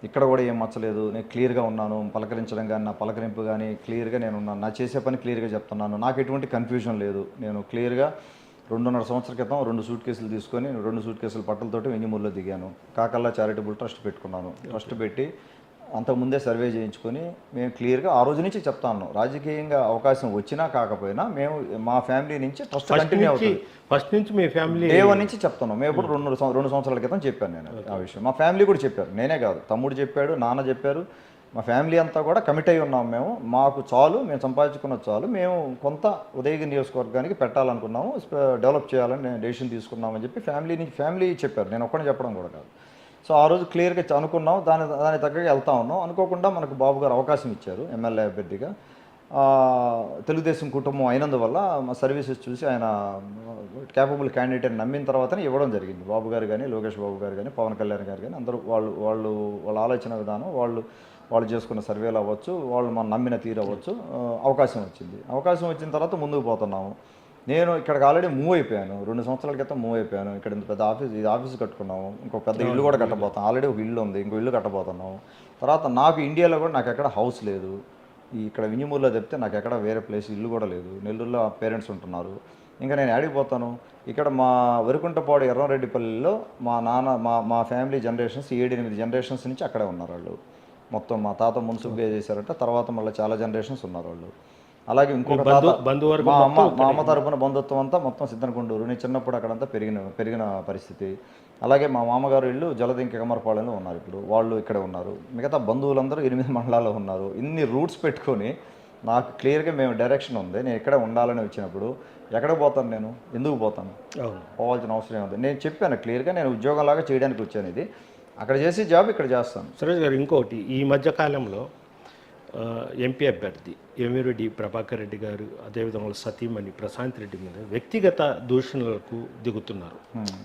ఇక్కడ కూడా ఏం మచ్చలేదు. నేను క్లియర్గా ఉన్నాను. పలకరించడం కానీ నా పలకరింపు కానీ క్లియర్గా నేను ఉన్నాను. నా చేసే పని క్లియర్గా చెప్తున్నాను. నాకు ఎటువంటి కన్ఫ్యూజన్ లేదు. నేను క్లియర్గా రెండున్నర సంవత్సరాల క్రితం రెండు సూట్ కేసులు తీసుకొని రెండు సూట్ కేసులు పట్టలతోటి వెంగిమూరులో దిగాను. కాకల్లా చారిటబుల్ ట్రస్ట్ పెట్టుకున్నాను. ట్రస్ట్ పెట్టి అంతకుముందే సర్వే చేయించుకొని మేము క్లియర్గా ఆ రోజు నుంచి చెప్తా ఉన్నాం. రాజకీయంగా అవకాశం వచ్చినా కాకపోయినా మేము మా ఫ్యామిలీ నుంచి ట్రస్ట్ ఫస్ట్ కంటిన్యూ అవుతుంది. ఫస్ట్ నుంచి మీ ఫ్యామిలీ వన్ నుంచి చెప్తున్నాం. మేము ఇప్పుడు రెండు రెండు సంవత్సరాల క్రితం చెప్పాను నేను ఆ విషయం. మా ఫ్యామిలీ కూడా చెప్పారు. నేనే కాదు. తమ్ముడు చెప్పాడు నాన్న చెప్పారు. మా ఫ్యామిలీ అంతా కూడా కమిట్ అయి ఉన్నాం మేము. మాకు చాలు మేము సంపాదించుకున్న చాలు. మేము కొంత ఉదయగిరి నియోజకవర్గానికి పెట్టాలనుకున్నాము. డెవలప్ చేయాలని నేను డెసిషన్ తీసుకున్నామని చెప్పి ఫ్యామిలీ నుంచి ఫ్యామిలీ చెప్పారు. నేను ఒక్కడే చెప్పడం కూడా కాదు. సో ఆ రోజు క్లియర్గా అనుకున్నాం. దాని దాని తగ్గగా వెళ్తా ఉన్నాం. అనుకోకుండా మనకు బాబు గారు అవకాశం ఇచ్చారు ఎమ్మెల్యే అభ్యర్థిగా. తెలుగుదేశం కుటుంబం అయినందువల్ల మా సర్వీసెస్ చూసి ఆయన క్యాపబుల్ క్యాండిడేట్ అని నమ్మిన తర్వాతనే ఇవ్వడం జరిగింది. బాబు గారు కానీ లోకేష్ బాబు గారు కానీ పవన్ కళ్యాణ్ గారు కానీ అందరూ వాళ్ళు వాళ్ళు వాళ్ళ ఆలోచన విధానం వాళ్ళు వాళ్ళు చేసుకున్న సర్వేలు అవ్వచ్చు వాళ్ళు మనం నమ్మిన తీరు అవ్వచ్చు అవకాశం వచ్చింది. అవకాశం వచ్చిన తర్వాత ముందుకు పోతున్నాము. నేను ఇక్కడికి ఆల్రెడీ మూవ్ అయిపోయాను. రెండు సంవత్సరాల క్రితం మూవ్ అయిపోయాను. ఇక్కడ ఇంత పెద్ద ఆఫీస్ ఇది ఆఫీస్ కట్టుకున్నాము. ఇంకో పెద్ద ఇల్లు కూడా కట్టబోతాం. ఆల్రెడీ ఒక ఇల్లు ఉంది. ఇంకో ఇల్లు కట్టబోతున్నాము. తర్వాత నాకు ఇండియాలో కూడా నాకు ఎక్కడ హౌస్ లేదు. ఇక్కడ వింజమూరులో చెప్తే నాకు ఎక్కడ వేరే ప్లేస్ ఇల్లు కూడా లేదు. నెల్లూరులో పేరెంట్స్ ఉంటున్నారు. ఇంకా నేను ఆడిపోతాను ఇక్కడ మా వరికుంటపాడు ఎర్రంరెడ్డిపల్లిలో మా నాన్న మా మా ఫ్యామిలీ జనరేషన్స్ ఏడు ఎనిమిది జనరేషన్స్ నుంచి అక్కడే ఉన్నారు వాళ్ళు. మొత్తం మా తాత మున్సిపల్గా చేశారంట. తర్వాత మళ్ళీ చాలా జనరేషన్స్ ఉన్నారు వాళ్ళు. అలాగే ఇంకొక బంధు తాత బంధువర్గం మా అమ్మ మా అమ్మ తరపున బంధుత్వం అంతా మొత్తం సిద్ధనకొండూరు. నేను చిన్నప్పుడు అక్కడంతా పెరిగిన పెరిగిన పరిస్థితి. అలాగే మా మామగారు ఇల్లు జలదింక కమరపాలెంలో ఉన్నారు ఇప్పుడు. వాళ్ళు ఇక్కడే ఉన్నారు. మిగతా బంధువులందరూ ఎనిమిది మండలాల్లో ఉన్నారు. ఇన్ని రూట్స్ పెట్టుకొని నాకు క్లియర్గా మేము డైరెక్షన్ ఉంది. నేను ఎక్కడ ఉండాలని వచ్చినప్పుడు ఎక్కడ పోతాను నేను? ఎందుకు పోతాను? పోవాల్సిన అవసరం ఉంది నేను చెప్పాను క్లియర్గా నేను ఉద్యోగంలాగా చేయడానికి వచ్చాను ఇది. అక్కడ చేసే జాబ్ ఇక్కడ చేస్తాను. సురేష్ గారు ఇంకోటి ఈ మధ్య కాలంలో ఎంపీ అభ్యర్థి ఎమిరెడ్డి ప్రభాకర్ రెడ్డి గారు అదేవిధంగా సతీమణి ప్రశాంత్ రెడ్డి మీద వ్యక్తిగత దూషణలకు దిగుతున్నారు.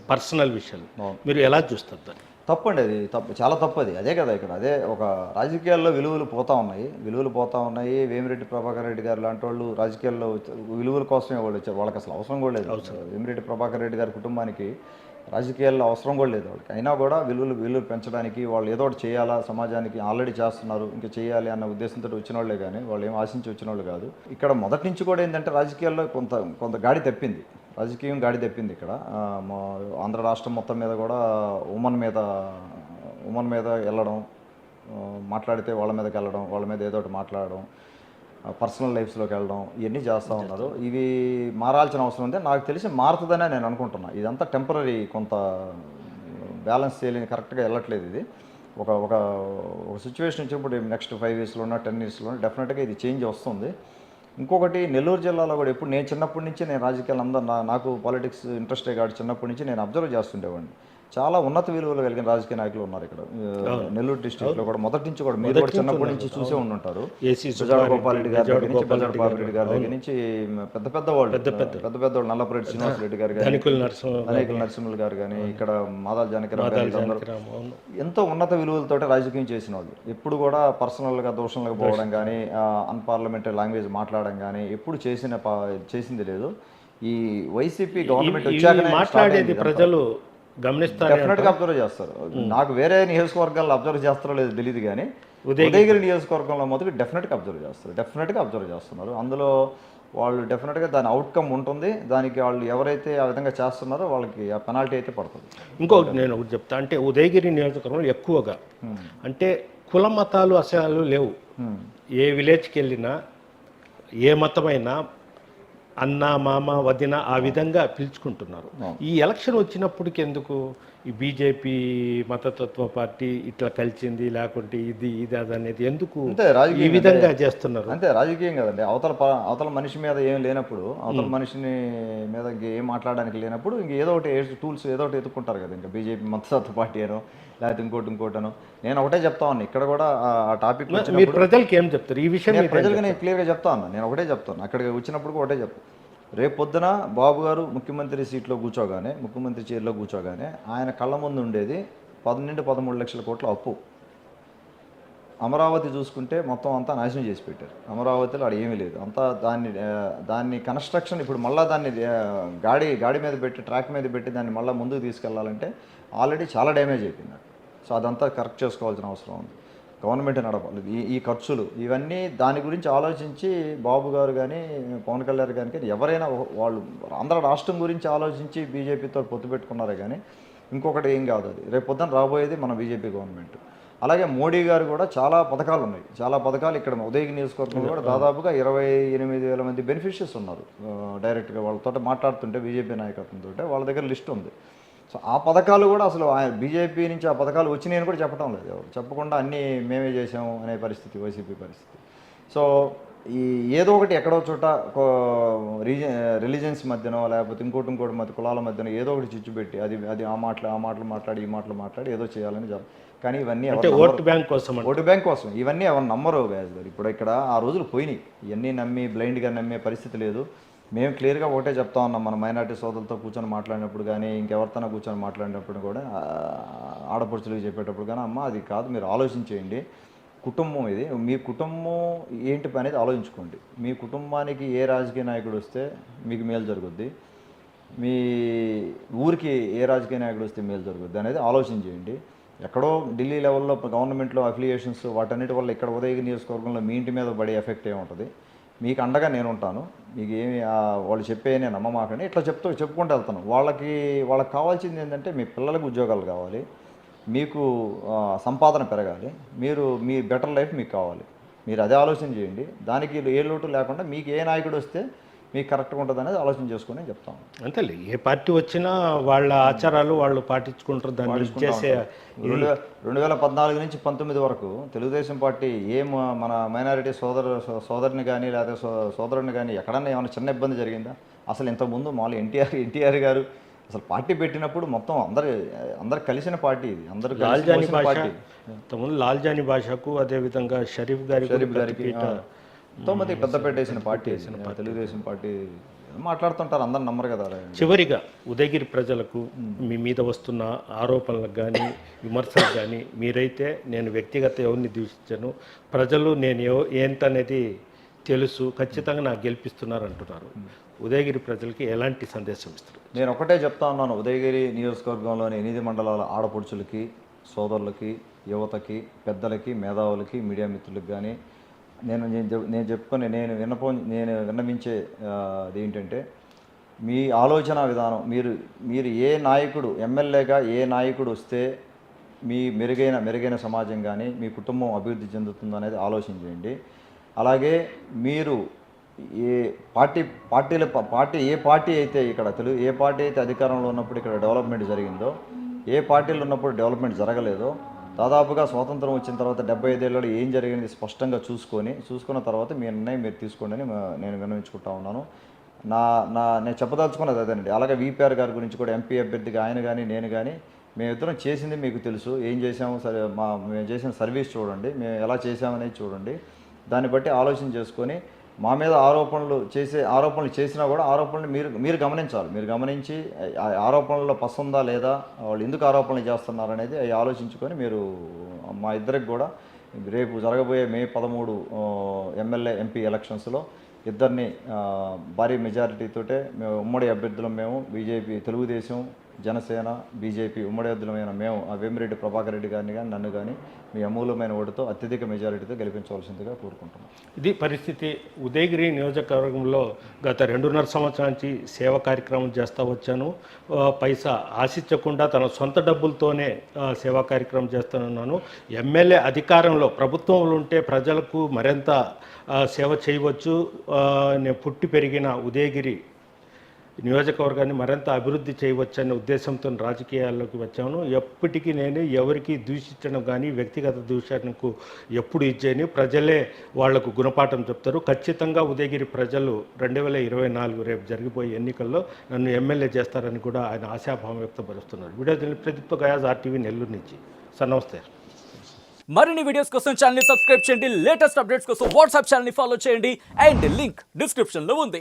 పర్సనల్ విషయాలు. మీరు ఎలా చూస్తారు దాన్ని? తప్పండి అది తప్పు చాలా తప్పు అది అదే కదా ఇక్కడ అదే ఒక రాజకీయాల్లో విలువలు పోతా ఉన్నాయి. విలువలు పోతా ఉన్నాయి. వేమిరెడ్డి ప్రభాకర్ రెడ్డి గారు లాంటి వాళ్ళు రాజకీయాల్లో విలువల కోసమే వాళ్ళు వచ్చారు. వాళ్ళకి అసలు అవసరం కూడా లేదు. వేమిరెడ్డి ప్రభాకర్ రెడ్డి గారి కుటుంబానికి రాజకీయాల్లో అవసరం కూడా లేదు వాళ్ళకి. అయినా కూడా విలువలు విలువలు పెంచడానికి వాళ్ళు ఏదో ఒకటి చేయాలా సమాజానికి ఆల్రెడీ చేస్తున్నారు ఇంకా చేయాలి అన్న ఉద్దేశంతో వచ్చిన వాళ్ళే కానీ వాళ్ళు ఏం ఆశించి వచ్చిన వాళ్ళు కాదు. ఇక్కడ మొదటి నుంచి కూడా ఏంటంటే రాజకీయాల్లో కొంత కొంత గాడి తప్పింది. రాజకీయం గాడి తప్పింది ఇక్కడ. ఆంధ్ర రాష్ట్రం మొత్తం మీద కూడా ఉమెన్ మీద ఉమెన్ మీద వెళ్ళడం మాట్లాడితే వాళ్ళ మీదకి వెళ్ళడం వాళ్ళ మీద ఏదో ఒకటి మాట్లాడడం పర్సనల్ లైఫ్స్లోకి వెళ్ళడం ఇవన్నీ చేస్తూ ఉన్నారు. ఇవి మారాల్సిన అవసరం ఉంది. నాకు తెలిసి మారుతుందనే నేను అనుకుంటున్నా. ఇదంతా టెంపరీ కొంత బ్యాలెన్స్ చేయలేని కరెక్ట్గా వెళ్ళట్లేదు ఇది. ఒక ఒక ఒక సిచ్యువేషన్ వచ్చినప్పుడు నెక్స్ట్ ఫైవ్ ఇయర్స్లోనో టెన్ ఇయర్స్లోనో డెఫినెట్గా ఇది చేంజ్ వస్తుంది. ఇంకొకటి నెల్లూరు జిల్లాలో కూడా ఎప్పుడు నేను చిన్నప్పటి నుంచి నేను రాజకీయాలు అందరూ నాకు పాలిటిక్స్ ఇంట్రెస్టే కాదు చిన్నప్పటి నుంచి నేను అబ్జర్వ్ చేస్తుండేవాడిని. చాలా ఉన్నత విలువలు కలిగిన రాజకీయ నాయకులు ఉన్నారు ఇక్కడ. నెల్లూరు డిస్టిక్లో కూడా మొదటి నుంచి కూడా మీరు కూడా చిన్నప్పటి నుంచి చూసే ఉండుంటారు. బెజవాడ గోపాల్ రెడ్డి గారి దగ్గర నుంచి బెజవాడ గోపాల్ రెడ్డి గారి దగ్గర నుంచి పెద్ద పెద్ద వాళ్ళు పెద్ద పెద్ద. వాళ్ళు నల్లపరెడ్డి శ్రీనివాస్ రెడ్డి గారు కానీ ధనికుల నరసింహ అనేక నరసింహులు గారు కానీ ఇక్కడ మాదాల జానకిరామ్ గారు ఎంతో ఉన్నత విలువలతోటి రాజకీయం చేసిన వాళ్ళు. ఎప్పుడు కూడా పర్సనల్గా దోషంలోకి పోవడం కానీ అన్పార్లమెంటరీ లాంగ్వేజ్ మాట్లాడడం కానీ ఎప్పుడు చేసిన చేసింది లేదు. ఈ వైసీపీ గవర్నమెంట్ వచ్చాక మాట్లాడేది ప్రజలు గమనిస్తారు డెఫినెట్గా అబ్జర్వ్ చేస్తారు. నాకు వేరే నియోజకవర్గాల్లో అబ్జర్వ్ చేస్తారో లేదో తెలియదు కానీ ఉదయగిరి. నియోజకవర్గంలో మొదటి డెఫినెట్గా అబ్జర్వ్ చేస్తారు. డెఫినెట్గా అబ్జర్వ్ చేస్తున్నారు. అందులో వాళ్ళు డెఫినెట్గా దాని అవుట్కమ్ ఉంటుంది. దానికి వాళ్ళు ఎవరైతే ఆ విధంగా చేస్తున్నారో వాళ్ళకి ఆ పెనాల్టీ అయితే పడుతుంది. ఇంకొకటి నేను ఒకటి చెప్తా. అంటే ఉదయగిరి నియోజకవర్గంలో ఎక్కువగా అంటే కుల మతాలు అసలు లేవు. ఏ విలేజ్కి వెళ్ళినా ఏ మతమైనా అన్న మామ వదిన ఆ విధంగా పిలుచుకుంటున్నారు. ఈ ఎలక్షన్ వచ్చినప్పటికి ఎందుకు ఈ బీజేపీ మతతత్వ పార్టీ ఇట్లా కలిసింది లేకుంటే ఇది ఇది అది అనేది ఎందుకు ఈ విధంగా చేస్తున్నారు? అంతే రాజకీయం కదండి. అవతల అవతల మనిషి మీద ఏం లేనప్పుడు అవతల మనిషిని మీద ఏం మాట్లాడడానికి లేనప్పుడు ఇంక ఏదో ఒకటి టూల్స్ ఏదో ఒకటి ఎత్తుకుంటారు కదా ఇంకా బీజేపీ మతతత్వ పార్టీ అనో. లేకపోతే ఇంకోటి ఇంకోటనో. నేను ఒకటే చెప్తా ఉన్నా ఇక్కడ కూడా ఆ టాపిక్ మీరు ప్రజలకి ఏం చెప్తారు? ఈ విషయం నేను ప్రజలకు నేను క్లియర్గా చెప్తా ఉన్నా నేను ఒకటే చెప్తాను అక్కడికి వచ్చినప్పుడు ఒకటే చెప్తాను రేపు పొద్దున బాబు గారు ముఖ్యమంత్రి సీట్లో కూర్చోగానే ముఖ్యమంత్రి చైర్లో కూర్చోగానే ఆయన కళ్ళ ముందు ఉండేది పన్నెండు పదమూడు లక్షల కోట్ల అప్పు. అమరావతి చూసుకుంటే మొత్తం అంతా నాశనం చేసి పెట్టారు. అమరావతిలో అక్కడ ఏమీ లేదు. అంతా దాన్ని దాన్ని కన్స్ట్రక్షన్ ఇప్పుడు మళ్ళీ దాన్ని గాడి గాడి మీద పెట్టి ట్రాక్ మీద పెట్టి దాన్ని మళ్ళీ ముందుకు తీసుకెళ్ళాలంటే ఆల్రెడీ చాలా డ్యామేజ్ అయిపోయింది. సో అదంతా కరెక్ట్ చేసుకోవాల్సిన అవసరం ఉంది. గవర్నమెంట్ నడపాలి. ఈ ఈ ఖర్చులు ఇవన్నీ దాని గురించి ఆలోచించి బాబు గారు కానీ పవన్ కళ్యాణ్ గారు కానీ ఎవరైనా వాళ్ళు ఆంధ్ర రాష్ట్రం గురించి ఆలోచించి బీజేపీతో పొత్తు పెట్టుకున్నారే కానీ ఇంకొకటి ఏం కాదు అది. రేపు పొద్దున రాబోయేది మన బీజేపీ గవర్నమెంట్. అలాగే మోడీ గారు కూడా చాలా పథకాలు ఉన్నాయి. చాలా పథకాలు ఇక్కడ ఉదయగిరి నియోజకవర్గంలో కూడా దాదాపుగా ఇరవై ఎనిమిది వేల మంది బెనిఫిషియర్స్ ఉన్నారు. డైరెక్ట్గా వాళ్ళతో మాట్లాడుతుంటే బీజేపీ నాయకత్వంతో వాళ్ళ దగ్గర లిస్ట్ ఉంది. సో ఆ పథకాలు కూడా అసలు ఆయన బీజేపీ నుంచి ఆ పథకాలు వచ్చినాయని కూడా చెప్పడం లేదు. ఎవరు చెప్పకుండా అన్నీ మేమే చేసాము అనే పరిస్థితి వైసీపీ పరిస్థితి. సో ఈ ఏదో ఒకటి ఎక్కడో చోట రీజన్ రిలీజన్స్ మధ్యనో లేకపోతే ఇంకోటి ఇంకోటి మధ్య కులాల మధ్యన ఏదో ఒకటి చిచ్చు పెట్టి అది అది ఆ మాటలు ఆ మాటలు మాట్లాడి ఈ మాటలు మాట్లాడి ఏదో చేయాలని కానీ ఇవన్నీ. ఓటు బ్యాంక్ కోసం ఓటు బ్యాంక్ కోసం. ఇవన్నీ ఎవరు నమ్మరు వ్యాజ్ గారు. ఇప్పుడు ఇక్కడ ఆ రోజులు పోయినాయి. ఇవన్నీ నమ్మి బ్లైండ్గా నమ్మే పరిస్థితి లేదు. మేము క్లియర్గా ఒకటే చెప్తా ఉన్నాం. మన మైనార్టీ సోదరులతో కూర్చొని మాట్లాడినప్పుడు కానీ ఇంకెవరితోనో కూర్చొని మాట్లాడినప్పుడు కూడా ఆడపడుచులకు చెప్పేటప్పుడు కానీ అమ్మ అది కాదు మీరు ఆలోచించేయండి. కుటుంబం ఇది. మీ కుటుంబం ఏంటి అనేది ఆలోచించుకోండి. మీ కుటుంబానికి ఏ రాజకీయ నాయకుడు వస్తే మీకు మేలు జరుగుద్ది. మీ ఊరికి ఏ రాజకీయ నాయకుడు వస్తే మేలు జరుగుద్ది అనేది ఆలోచన చేయండి. ఎక్కడో ఢిల్లీ లెవెల్లో గవర్నమెంట్లో అఫిలియేషన్స్ వాటన్నిటి వల్ల ఇక్కడ ఉదయగిరి నియోజకవర్గంలో మీ ఇంటి మీద పడే ఎఫెక్ట్ ఏముంటుంది? మీకు అండగా నేను ఉంటాను మీకు ఏమి వాళ్ళు చెప్పే నేను నమ్మమాకండి ఇట్లా చెప్తూ చెప్పుకుంటూ వెళ్తాను. వాళ్ళకి వాళ్ళకి కావాల్సింది ఏంటంటే మీ పిల్లలకు ఉద్యోగాలు కావాలి. మీకు సంపాదన పెరగాలి. మీరు మీ బెటర్ లైఫ్ మీకు కావాలి. మీరు అదే ఆలోచన చేయండి. దానికి ఏ లోటు లేకుండా మీకు ఏ నాయకుడు వస్తే మీకు కరెక్ట్గా ఉంటుంది అనేది ఆలోచన చేసుకుని చెప్తాను అంతేలే ఏ పార్టీ వచ్చినా వాళ్ళ ఆచారాలు వాళ్ళు పాటించుకుంటారు దాన్ని చేసే రెండు రెండు వేల పద్నాలుగు నుంచి పంతొమ్మిది వరకు తెలుగుదేశం పార్టీ ఏ మన మైనారిటీ సోదరు సోదరుని కానీ లేదా సోదరుని కానీ ఎక్కడన్నా ఏమైనా చిన్న ఇబ్బంది జరిగిందా? అసలు ఇంతకుముందు మామూలు ఎన్టీఆర్ ఎన్టీఆర్ గారు అసలు పార్టీ పెట్టినప్పుడు మొత్తం అందరు అందరు కలిసిన పార్టీ ఇది. అందరూ లాల్జాని భాష పార్టీ. ఇంతకుముందు లాల్జాని భాషకు అదేవిధంగా షరీఫ్ గారికి షరీఫ్ గారికి ఎంతో మంది పెద్ద పెట్టేసిన పార్టీ. తెలుగుదేశం పార్టీ మాట్లాడుతుంటారు అందరు నమ్మరు కదా. చివరిగా ఉదయగిరి ప్రజలకు మీ మీద వస్తున్న ఆరోపణలకు కానీ విమర్శలకు కానీ మీరైతే నేను వ్యక్తిగత ఎవరిని దూషించాను ప్రజలు నేను ఎవ ఏంటనేది తెలుసు ఖచ్చితంగా నాకు గెలిపిస్తున్నారు అంటున్నారు ఉదయగిరి ప్రజలకి ఎలాంటి సందేశం ఇస్తారు నేను ఒకటే చెప్తా ఉన్నాను ఉదయగిరి నియోజకవర్గంలోని ఎనిమిది మండలాల ఆడపడుచులకి సోదరులకి యువతకి పెద్దలకి మేధావులకి మీడియా మిత్రులకు కానీ నేను నేను చెప్- నేను చెప్పుకొని నేను విన్నపో నేను విన్నవించే అది ఏంటంటే మీ ఆలోచన విధానం మీరు మీరు ఏ నాయకుడు ఎమ్మెల్యేగా ఏ నాయకుడు వస్తే మీ మెరుగైన మెరుగైన సమాజం కానీ మీ కుటుంబం అభివృద్ధి చెందుతుందో అనేది ఆలోచించండి. అలాగే మీరు ఏ పార్టీ పార్టీల పార్టీ ఏ పార్టీ అయితే ఇక్కడ తెలుగు ఏ పార్టీ అయితే అధికారంలో ఉన్నప్పుడు ఇక్కడ డెవలప్మెంట్ జరిగిందో ఏ పార్టీలు ఉన్నప్పుడు డెవలప్మెంట్ జరగలేదో దాదాపుగా స్వాతంత్రం వచ్చిన తర్వాత డెబ్బై ఐదేళ్ళలో ఏం జరిగింది స్పష్టంగా చూసుకొని చూసుకున్న తర్వాత మీ నిర్ణయం మీరు తీసుకోండి అని నేను విన్నవించుకుంటా ఉన్నాను. నా నా నేను చెప్పదలుచుకున్నది అదేనండి. అలాగే వీపీఆర్ గారి గురించి కూడా ఎంపీ అభ్యర్థిగా ఆయన కానీ నేను కానీ మేమిద్దరం చేసింది మీకు తెలుసు. ఏం చేసాము సరే మా మేము చేసిన సర్వీస్ చూడండి. మేము ఎలా చేసామనేది చూడండి. దాన్ని బట్టి ఆలోచన చేసుకొని మా మీద ఆరోపణలు చేసే ఆరోపణలు చేసినా కూడా ఆరోపణలు మీరు మీరు గమనించాలి. మీరు గమనించి ఆరోపణల్లో పసందా లేదా వాళ్ళు ఎందుకు ఆరోపణలు చేస్తున్నారు అనేది అవి ఆలోచించుకొని మీరు మా ఇద్దరికి కూడా రేపు జరగబోయే మే పదమూడు ఎమ్మెల్యే ఎంపీ ఎలక్షన్స్లో ఇద్దరిని భారీ మెజారిటీతోటే మేము ఉమ్మడి అభ్యర్థులం మేము బీజేపీ తెలుగుదేశం జనసేన బీజేపీ ఉమ్మడి అద్దులమైన మేము ఆ వేమిరెడ్డి ప్రభాకర్ రెడ్డి గారిని కానీ నన్ను కానీ మీ అమూలమైన ఓటుతో అత్యధిక మెజారిటీతో గెలిపించవలసిందిగా కోరుకుంటున్నాం. ఇది పరిస్థితి ఉదయగిరి నియోజకవర్గంలో గత రెండున్నర సంవత్సరాల నుంచి సేవ కార్యక్రమం చేస్తూ వచ్చాను. పైస పైసా ఆశించకుండా తన సొంత డబ్బులతోనే సేవా కార్యక్రమం చేస్తానున్నాను. ఎమ్మెల్యే అధికారంలో ప్రభుత్వంలో ఉంటే ప్రజలకు మరింత సేవ చేయవచ్చు. నేను పుట్టి పెరిగిన ఉదయగిరి నియోజకవర్గాన్ని మరింత అభివృద్ధి చేయవచ్చనే ఉద్దేశంతో రాజకీయాల్లోకి వచ్చాను. ఎప్పటికీ నేను ఎవరికి దూషించడం కానీ వ్యక్తిగత దూషణకు ఎప్పుడు ఇచ్చేయని ప్రజలే వాళ్ళకు గుణపాఠం చెప్తారు. ఖచ్చితంగా ఉదయగిరి ప్రజలు రెండు వేల ఇరవై నాలుగు రేపు జరిగిపోయే ఎన్నికల్లో నన్ను ఎమ్మెల్యే చేస్తారని కూడా ఆయన ఆశాభావం వ్యక్తపరుస్తున్నారు. వీడియో ప్రదీప్ గయాజ్ ఆర్టీవీ నెల్లూరు నుంచి. సార్ నమస్తే. మరిన్ని వీడియోస్ కోసం ఛానల్ సబ్స్క్రైబ్ చేయండి. లేటెస్ట్ అప్డేట్స్ కోసం వాట్సాప్ ఛానల్ ఫాలో చేయండి. అండ్ లింక్ డిస్క్రిప్షన్లో ఉంది.